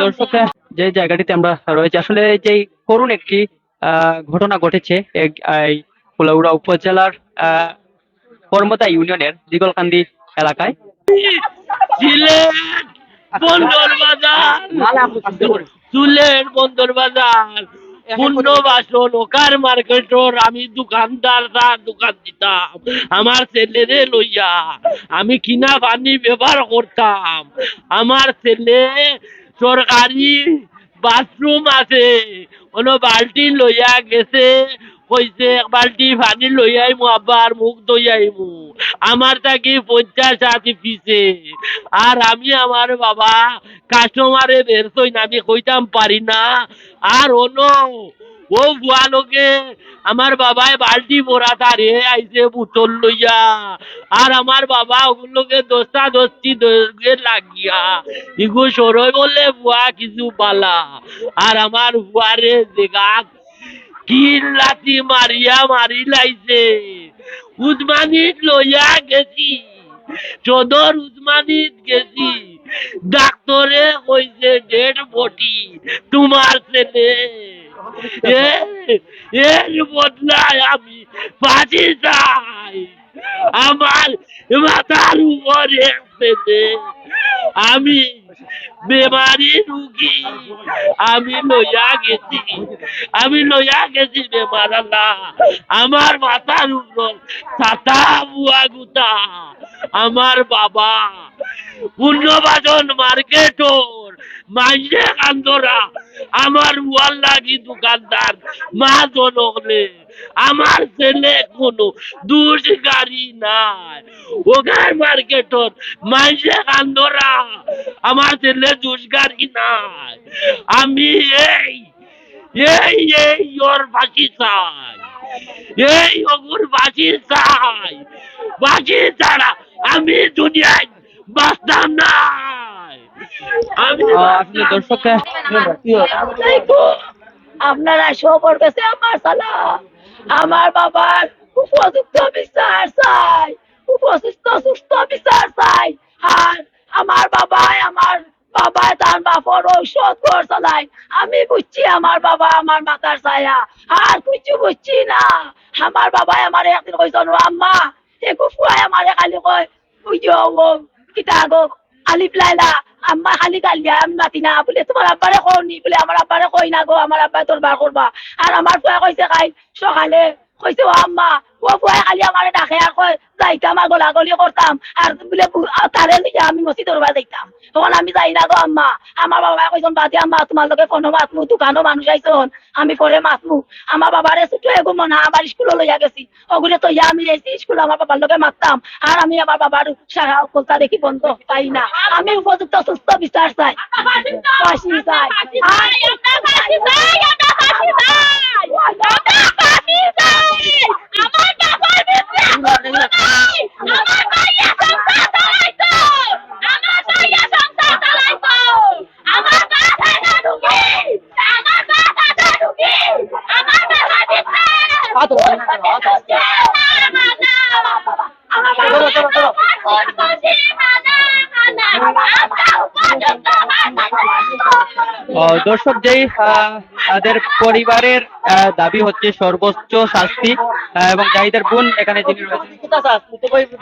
দর্শক যে জায়গাটিতে আমরা রয়েছে আসলে যে করুণ একটি ঘটনা ঘটেছে এই কুলাউড়া উপজেলার আহ, কর্মদা ইউনিয়নের দিগলকান্দি এলাকায়। সিলেট বন্দর বাজার। চুলের বন্দর বাজার। পূর্ণ বাসন ওকার মার্কেটর আমি দোকানদার দোকান দিতাম। আমার ছেলেরে লইয়া আমি কিনা পানি ব্যবহার করতাম। আমার ছেলে সরকারি বাথরুম আছে কোনো বাল্টি লইয়া গেছে কইছে, এক বালতি পানি লইয়াইমু আবার মুখ দইয়াইমু আমার তাকে পঞ্চাশ হাতি পিছে। আর আমি আমার বাবা কাস্টমারে বের কই না আমি কইতাম পারি না। আর ও আমার বাবায় তারে আইছে বুতল লইয়া। আর আমার বাবা ওগুলোকে দোস্তা দোস্তি লাগিয়া ইগু সরই বলে বুয়া কিছু পালা। আর আমার বুয়ারে দেখাত কি লাঠি মারিয়া মারি লাইছে উদমানিত লইয়া গেছি। চোদর উদমানিত গেছি। ডাক্তরে কইছে ডেড বডি তোমার ছেলে। এর বদলায় আমি বাঁচি চাই আমার মাথার উপরে আমি বেমারি রুগী, আমি লইয়া গেছি। আমি লইয়া গেছি বেমার আমার মাথার উপর ছাতা বুয়া গুতা। আমার বাবা পূর্ণবাজন মার্কেটর, মাইনে কান্দরা। আমার ওয়াল লাগি দোকানদার, মা জনকলে আমার ছেলে কোনো দুষ গাড়ি নাই। ওগার মার্কেটর মাইনে কান্দরা। আমার ছেলে দুষ গাড়ি নাই। আমি এই এই এই ওর ফাঁসি চাই। এই অগুর বাঁচি চাই। বাঁচি ছাড়া আমি দুনিয়ায় বাঁচতাম না আমি আহ, আসলে দর্শক আপনারা সবর কাছে আমার সালাম। আমার বাবার উপযুক্ত বিচার চাই। উপযুক্ত সুস্থ বিচার চাই। আর আমার বাবাই আমার তার বাপর ঔষধ কর চালাই। আমি বুঝছি আমার বাবা আমার মাথার ছায়া। আর কিছু বুঝছি না। আমার বাবাই আমার একদিন কইছিল আম্মা একু ফুয়াই আমার খালি কয় কিতা গো আলিফ লাইলা, আম্মা খালি গালিয়া আমি মাতি না বলে, তোমার আব্বারে কওনি বলে, আমার আব্বারে কই না গো, আমার আব্বাই তোর বার করবা। আর আমার ফুয়া কইছে খাই সকালে কইছে ও আম্মা ও ফুয়াই খালি আমারে ডাকে আর কয় যাইতাম আর গলাগলি করতাম আর বলে তারে নিয়ে আমি মসজিদ ধরবা যাইতাম তখন আমি যাই না গো আম্মা। আমার বাবা কইছেন বাদে আম্মা তোমার লগে ফোনো মাতমু দোকানও মানুষ আইছন আমি পরে মাতমু আমার বাবারে ছুটো এগো মনা আমার স্কুলে লইয়া গেছি। ওগুলো তো ইয়া আমি যাইছি স্কুলে আমার বাবার লগে মাততাম আর আমি আমার বাবার সারা কলতা দেখি বন্ধ পাই না। আমি উপযুক্ত সুস্থ বিচার চাই। ফাঁসি চাই দর্শক যেই তাদের পরিবারের দাবি হচ্ছে সর্বোচ্চ শাস্তি এবং জাহিদের বোন এখানে যিনি রয়েছেন।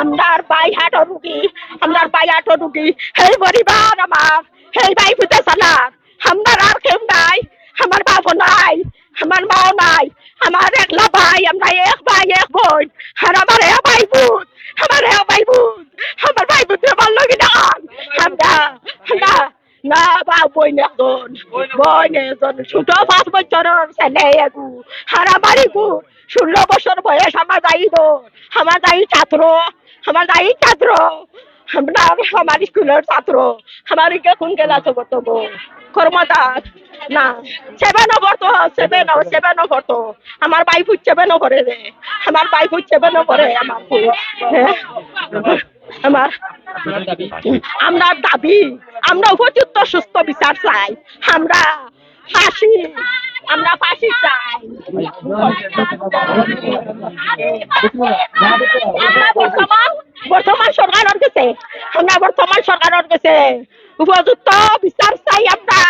আমরার পাই হাটো রুগী, আমরার পাই হাটো রুগী। সেই পরিবার আমার সেই ভাই ফুটে সালার। আমার আর কেউ নাই, আমার বাপ নাই, আমার মাও নাই, আমার একলা ভাই, আমরা এক ভাই, এক বোন। আর আমার এক ভাই বোন আমার এক ভাই বোন আমার ভাই বোন আমার লগে না আমরা আমরা, না বা বই নেজন বই নেজন ছোট পাঁচ বছরের ছেলে একু। হারামারি গু ষোলো বছর বয়স আমার দায়ী তো আমার দায়ী ছাত্র। আমার দায়ী ছাত্র। আমরা আমার স্কুলের ছাত্র। আমার কোন ক্লাসে গো না সেভেন পড়তো সেভেন সেভেন পড়তো আমার ভাই ফুট সেভেন পড়ে রে। আমার ভাই ফুট সেভেন পড়ে আমার হ্যাঁ। আমার আমরা দাবি আমরা উপযুক্ত সুস্থ বিচার চাই। আমরা ফাঁসি আমরা ফাঁসি চাই। আমরা বর্তমান বর্তমান সরকারের কাছে আমরা বর্তমান সরকারের কাছে উপযুক্ত বিচার চাই আমরা।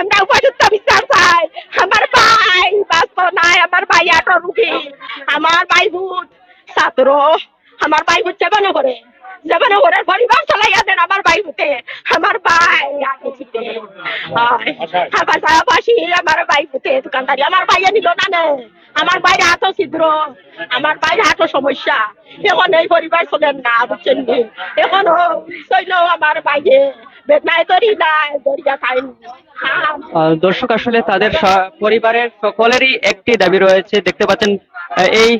আমরা উপযুক্ত বিচার চাই। আমার ভাই বাস্ত নাই, আমার ভাই আটো রুগী। আমার ভাই ভূত, ছাত্র। আমার ভাই ভূত যাবে না করে যাবে না করে, পরিবার চালাইয়া দেন আমার ভাই ভূতে। আমার ভাই আমার ভাই দোকানদারি, আমার নিল না, আমার হাতও ছিদ্র, আমার হাতও সমস্যা। এখন এই পরিবার চলেন না, বুঝছেন এখন সৈন্য আমার দর্শক, আসলে তাদের পরিবারের সকলেরই একটি দাবি রয়েছে। দেখতে পাচ্ছেন এই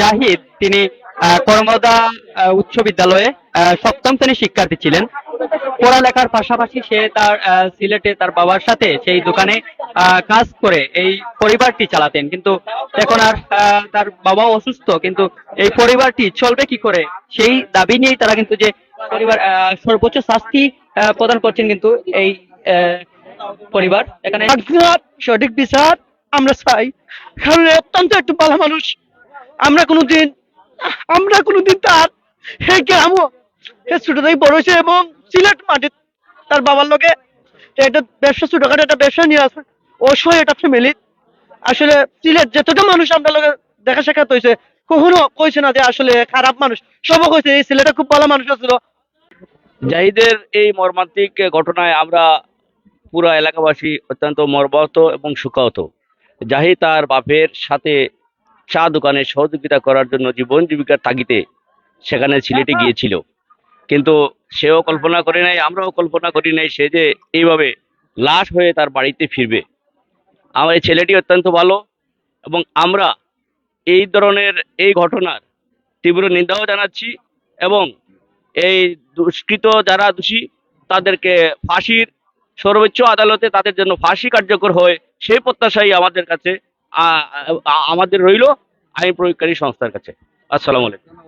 জাহিদ, তিনি কর্মদা উচ্চ বিদ্যালয়ে সপ্তম শ্রেণির শিক্ষার্থী ছিলেন। পড়ালেখার পাশাপাশি সে তার সিলেটে তার বাবার সাথে সেই দোকানে কাজ করে এই পরিবারটি চালাতেন। কিন্তু এখন আর তার বাবা অসুস্থ, কিন্তু এই পরিবারটি চলবে কি করে সেই দাবি নিয়েই তারা কিন্তু যে পরিবার সর্বোচ্চ শাস্তি প্রদান করছেন কিন্তু এই পরিবার। এখানে সঠিক বিচার আমরা চাই। কারণ অত্যন্ত একটু ভালো মানুষ। আমরা কোনোদিন আমরা কোনোদিন তার হে গ্রামও হে ছোট থেকে বড় হয়েছে এবং সিলেট মাটিত তার বাবার লোকে এটা ব্যবসা, ছোটখাটো একটা ব্যবসা নিয়ে আছে অসহায় একটা ফ্যামিলি আসলে সিলেট যতটা মানুষ আমরা লোকে দেখা সাক্ষাৎ হয়েছে, কখনো কইছে না যে আসলে খারাপ মানুষ। সব কইছে এই ছেলেটা খুব ভালো মানুষ ছিল জাহিদের এই মর্মান্তিক ঘটনায় আমরা পুরো এলাকাবাসী অত্যন্ত মর্মাহত এবং শোকাহত। জাহিদ তার বাপের সাথে চা দোকানে সহযোগিতা করার জন্য জীবন জীবিকার তাগিদে সেখানে সিলেটে গিয়েছিল। কিন্তু সেও কল্পনা করে নাই আমরাও কল্পনা করি নাই সে যে এইভাবে লাশ হয়ে তার বাড়িতে ফিরবে। আমার এই ছেলেটি অত্যন্ত ভালো এবং আমরা এই ধরনের এই ঘটনার তীব্র নিন্দাও জানাচ্ছি এবং এই দুষ্কৃত যারা দোষী তাদেরকে ফাঁসির সর্বোচ্চ আদালতে তাদের জন্য ফাঁসি কার্যকর হয় সেই প্রত্যাশাই আমাদের কাছে আমাদের রইল আইন প্রয়োগকারী সংস্থার কাছে। আসসালামু আলাইকুম।